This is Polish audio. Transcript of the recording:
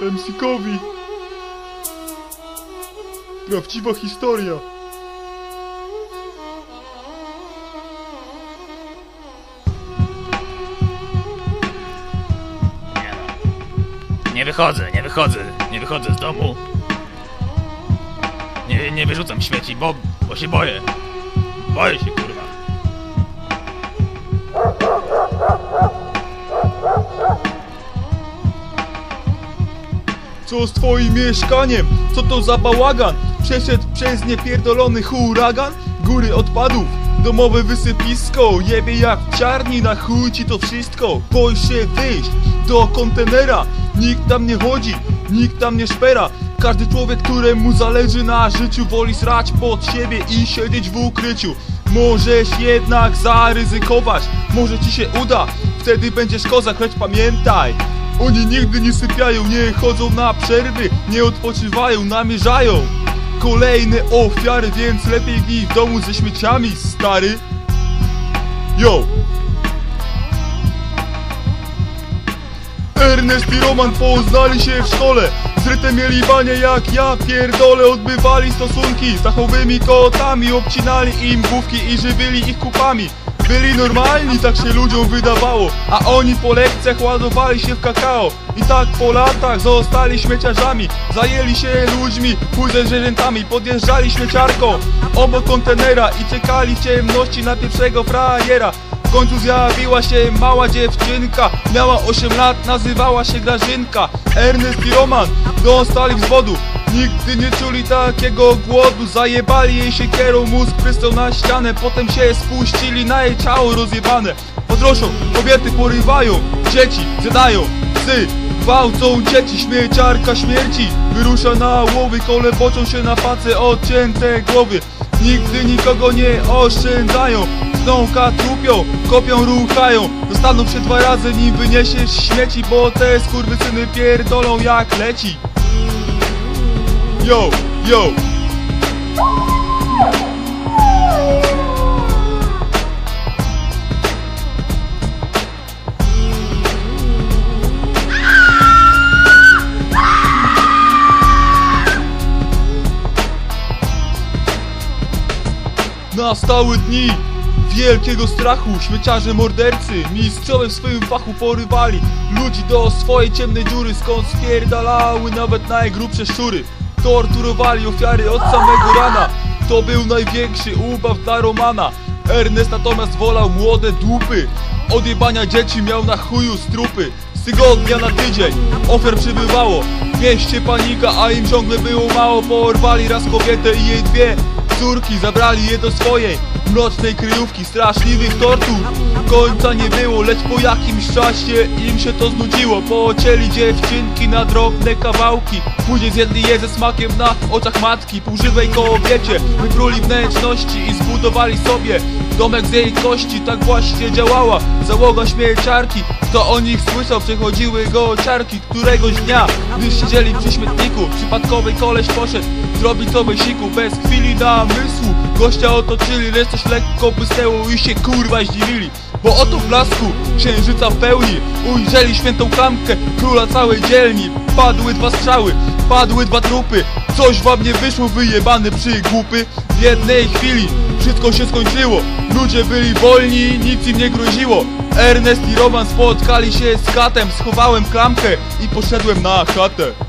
MC-kowi. Prawdziwa historia. Nie. Nie wychodzę, nie wychodzę, nie wychodzę z domu. Nie, nie wyrzucam śmieci, bo, bo się boję. Boję się, Co z twoim mieszkaniem? Co to za bałagan? Przeszedł przez niepierdolony huragan? Góry odpadów, domowe wysypisko Jebie jak w czarni, na chuj ci to wszystko Boj się wyjść do kontenera Nikt tam nie chodzi, nikt tam nie szpera każdy człowiek, któremu zależy na życiu Woli srać pod siebie i siedzieć w ukryciu Możesz jednak zaryzykować Może ci się uda, wtedy będziesz kozak Lecz pamiętaj, oni nigdy nie sypiają, nie chodzą na przerwy, nie odpoczywają, namierzają kolejne ofiary, więc lepiej gnij w domu ze śmieciami, stary. Yo! Ernest i Roman poznali się w szkole Zryte mieli banie jak ja pierdolę Odbywali stosunki z dachowymi kotami Obcinali im główki i żywili ich kupami byli normalni, tak się ludziom wydawało. A oni po lekcjach ładowali się w kakao. I tak po latach zostali śmieciarzami. Zajęli się ludźmi, chuj ze zwierzętami. Podjeżdżali śmieciarką obok kontenera I czekali w ciemności na pierwszego frajera. W końcu zjawiła się mała dziewczynka. Miała 8 lat, nazywała się Grażynka. Ernest i Roman dostali wzwodu Nigdy nie czuli takiego głodu. Zajebali jej siekierą, mózg prystał na ścianę. Potem się spuścili na jej ciało rozjebane. Podroszą, kobiety porywają Dzieci zjadają, psy Gwałcą dzieci, śmieciarka śmierci Wyrusza na łowy, kole boczą się na face Odcięte głowy. Nigdy nikogo nie oszczędzają. Snąka trupią, kopią, ruchają. Zastanów się dwa razy, nim wyniesiesz śmieci Bo te skurwysyny pierdolą jak leci Yo, yo. Nastały dni wielkiego strachu. Śmieciarze mordercy mistrzowie w swoim fachu porywali Ludzi do swojej ciemnej dziury Skąd spierdalały nawet najgrubsze szczury Torturowali ofiary od samego rana. To był największy ubaw dla Romana. Ernest natomiast wolał młode dupy. Odjebania dzieci miał na chuju strupy Z tygodnia na tydzień ofiar przybywało. W mieście panika, a im ciągle było mało. Porwali raz kobietę i jej dwie córki Zabrali je do swojej mrocznej kryjówki Straszliwych tortur. Końca nie było Lecz po jakimś czasie im się to znudziło. Pocięli dziewczynki na drobne kawałki Później zjedli je ze smakiem na oczach matki. Półżywej kobiecie wypruli wnętrzności I zbudowali sobie domek z jej kości. Tak właśnie działała załoga śmieciarki Kto o nich słyszał przechodziły go ciarki Któregoś dnia. Gdy siedzieli przy śmietniku Przypadkowy koleś poszedł zrobić sobie siku Bez chwili namysłu Gościa otoczyli, lecz coś lekko błysnęło i się kurwa zdziwili. Bo oto w blasku księżyca w pełni. Ujrzeli świętą klamkę króla całej dzielni. Padły dwa strzały, padły dwa trupy Coś wam nie wyszło wyjebany przygłupy W jednej chwili wszystko się skończyło. Ludzie byli wolni, nic im nie groziło. Ernest i Roman spotkali się z katem. Schowałem klamkę i poszedłem na chatę